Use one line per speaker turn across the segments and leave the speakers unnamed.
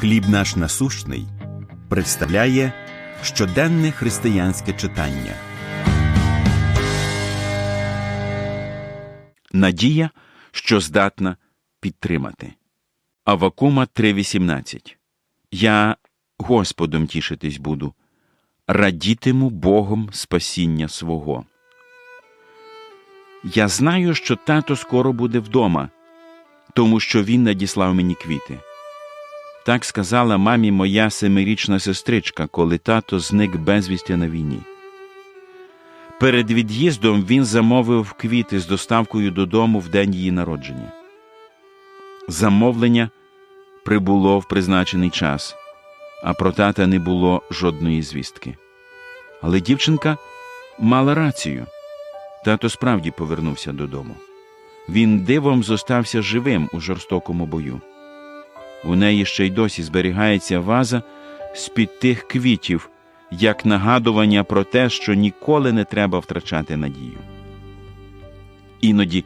Хліб наш насущний представляє щоденне християнське читання. Надія, що здатна підтримати. Авакума 3.18 Я Господом тішитись буду, радітиму Богом спасіння свого. Я знаю, що тато скоро буде вдома, тому що він надіслав мені квіти. Так сказала мамі моя семирічна сестричка, коли тато зник безвісті на війні. Перед від'їздом він замовив квіти з доставкою додому в день її народження. Замовлення прибуло в призначений час, а про тата не було жодної звістки. Але дівчинка мала рацію. Тато справді повернувся додому. Він дивом зостався живим у жорстокому бою. У неї ще й досі зберігається ваза з-під тих квітів, як нагадування про те, що ніколи не треба втрачати надію. Іноді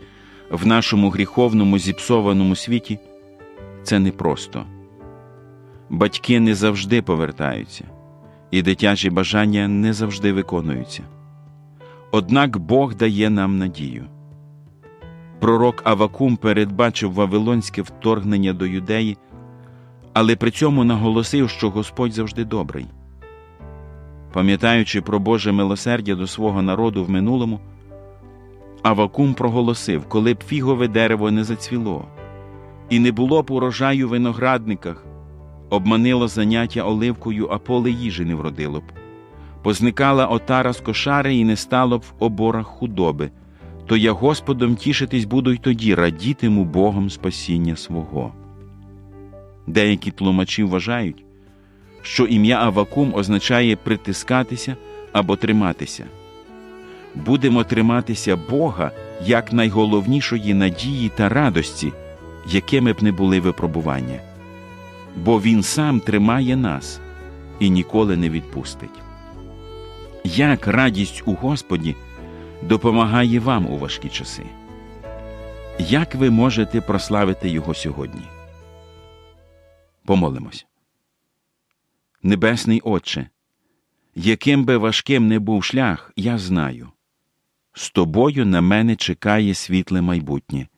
в нашому гріховному зіпсованому світі це непросто. Батьки не завжди повертаються, і дитячі бажання не завжди виконуються. Однак Бог дає нам надію. Пророк Авакум передбачив вавилонське вторгнення до юдеї, але при цьому наголосив, що Господь завжди добрий. Пам'ятаючи про Боже милосердя до свого народу в минулому, Авакум проголосив, коли б фігове дерево не зацвіло, і не було б урожаю в виноградниках, обманило заняття оливкою, а поле їжі не вродило б. Позникала отара з кошари і не стало б в оборах худоби, то я Господом тішитись буду й тоді, радітиму Богом спасіння свого. Деякі тлумачі вважають, що ім'я Авакум означає притискатися або триматися. Будемо триматися Бога як найголовнішої надії та радості, якими б не були випробування, бо Він сам тримає нас і ніколи не відпустить. Як радість у Господі допомагає вам у важкі часи? Як ви можете прославити Його сьогодні? Помолимось. Небесний Отче, яким би важким не був шлях, я знаю. З тобою на мене чекає світле майбутнє.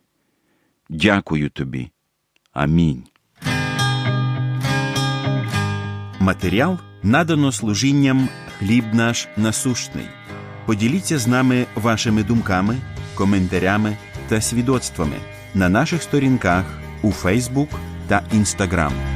Дякую тобі. Амінь. Матеріал надано служінням хліб наш насущний. Поділіться з нами вашими думками, коментарями та свідоцтвами на наших сторінках у Фейсбук та Інстаграм.